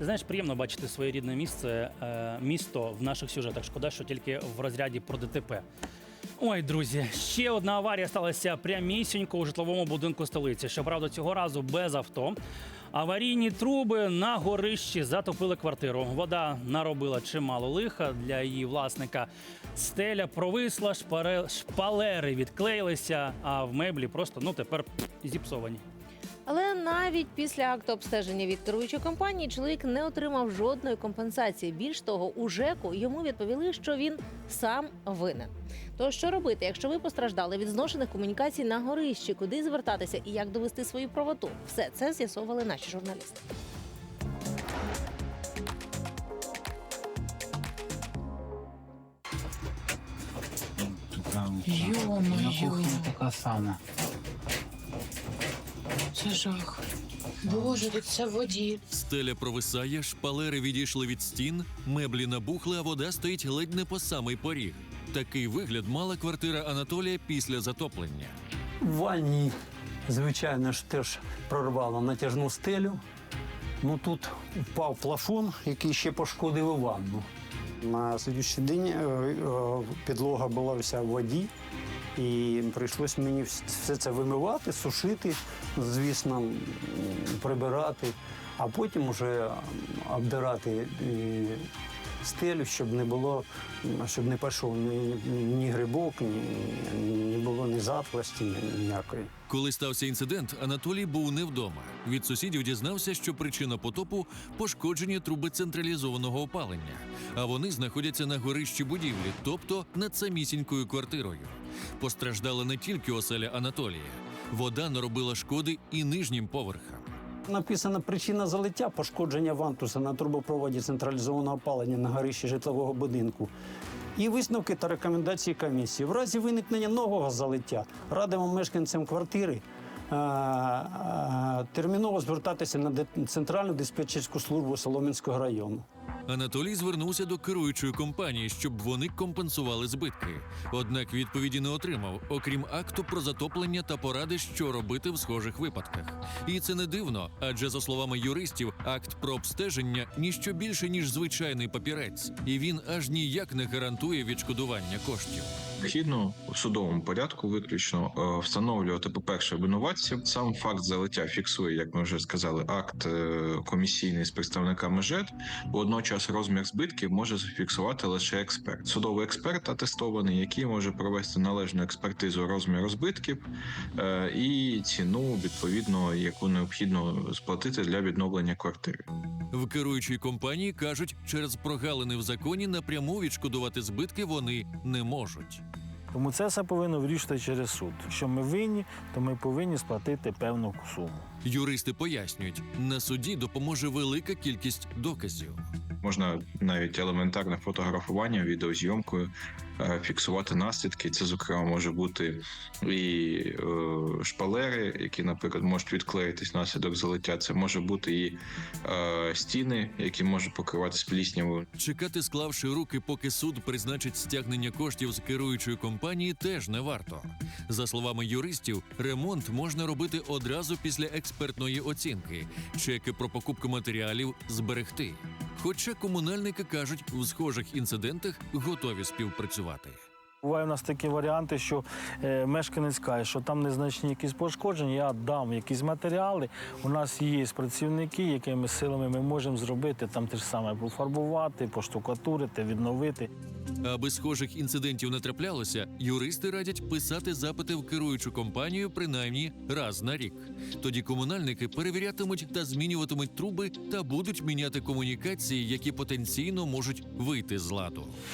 Знаєш, приємно бачити своє рідне місце, е, місто в наших сюжетах. Шкода, що тільки в розряді про ДТП. Ой, друзі, ще одна аварія сталася прямісінько у житловому будинку столиці. Щоправда, цього разу без авто. Аварійні труби на горищі затопили квартиру. Вода наробила чимало лиха для її власника. Стеля провисла, шпалери відклеїлися, а в меблі просто ну тепер зіпсовані. Навіть після акту обстеження від керуючої компанії чоловік не отримав жодної компенсації. Більш того, у ЖЕКу йому відповіли, що він сам винен. То що робити, якщо ви постраждали від зношених комунікацій на горищі, куди звертатися і як довести свою правоту? Все це з'ясовували наші журналісти. Кухні така сама. Це жах. Боже, тут це в воді. Стеля провисає, шпалери відійшли від стін, меблі набухли, а вода стоїть ледь не по самий поріг. Такий вигляд мала квартира Анатолія після затоплення. В ванні, звичайно ж, теж прорвало натяжну стелю. Ну тут впав плафон, який ще пошкодив ванну. На слідчий день е, е, підлога була вся в воді, і прийшлось мені все це вимивати, сушити, звісно, прибирати, а потім вже обдирати е, стелю, щоб не було, щоб не пішов ні, ні, грибок, ні, ні було ні затворості ніякої. Коли стався інцидент, Анатолій був не вдома. Від сусідів дізнався, що причина потопу пошкодження труби централізованого опалення, а вони знаходяться на горищі будівлі, тобто над самісінькою квартирою. Постраждала не тільки оселя Анатолія. Вода наробила шкоди і нижнім поверхам. Написана причина залиття пошкодження вантуса на трубопроводі централізованого опалення на горищі житлового будинку. І висновки та рекомендації комісії. В разі виникнення нового залиття радимо мешканцям квартири е, е, терміново звертатися на центральну диспетчерську службу Солом'янського району. Анатолій звернувся до керуючої компанії, щоб вони компенсували збитки. Однак відповіді не отримав, окрім акту про затоплення та поради, що робити в схожих випадках. І це не дивно, адже за словами юристів, акт про обстеження ніщо більше ніж звичайний папірець, і він аж ніяк не гарантує відшкодування коштів. Необхідно у судовому порядку виключно е, встановлювати, по-перше, винуватців. Сам факт залиття фіксує, як ми вже сказали, акт е, комісійний з представниками ЖЕД. Водночас розмір збитків може зафіксувати лише експерт. Судовий експерт атестований, який може провести належну експертизу розміру збитків е, і ціну, відповідно, яку необхідно сплатити для відновлення квартири. В керуючій компанії кажуть, через прогалини в законі напряму відшкодувати збитки вони не можуть. Тому це все повинно вирішити через суд. Якщо ми винні, то ми повинні сплатити певну суму. Юристи пояснюють, на суді допоможе велика кількість доказів. Можна навіть елементарне фотографування, відеозйомкою е, фіксувати наслідки. Це, зокрема, може бути і е, шпалери, які, наприклад, можуть відклеїтись внаслідок залиття. Це може бути і е, стіни, які можуть покриватися пліснявою. Чекати, склавши руки, поки суд призначить стягнення коштів з керуючої компанії, теж не варто. За словами юристів, ремонт можна робити одразу після експертної оцінки, чеки про покупку матеріалів зберегти. Хоча комунальники кажуть, у схожих інцидентах готові співпрацювати. Буває у нас такі варіанти, що е, мешканець каже, що там незначні якісь пошкодження, я дам якісь матеріали. У нас є працівники, якими силами ми можемо зробити там те ж саме пофарбувати, поштукатурити, відновити. Аби схожих інцидентів не траплялося, юристи радять писати запити в керуючу компанію принаймні раз на рік. Тоді комунальники перевірятимуть та змінюватимуть труби та будуть міняти комунікації, які потенційно можуть вийти з ладу.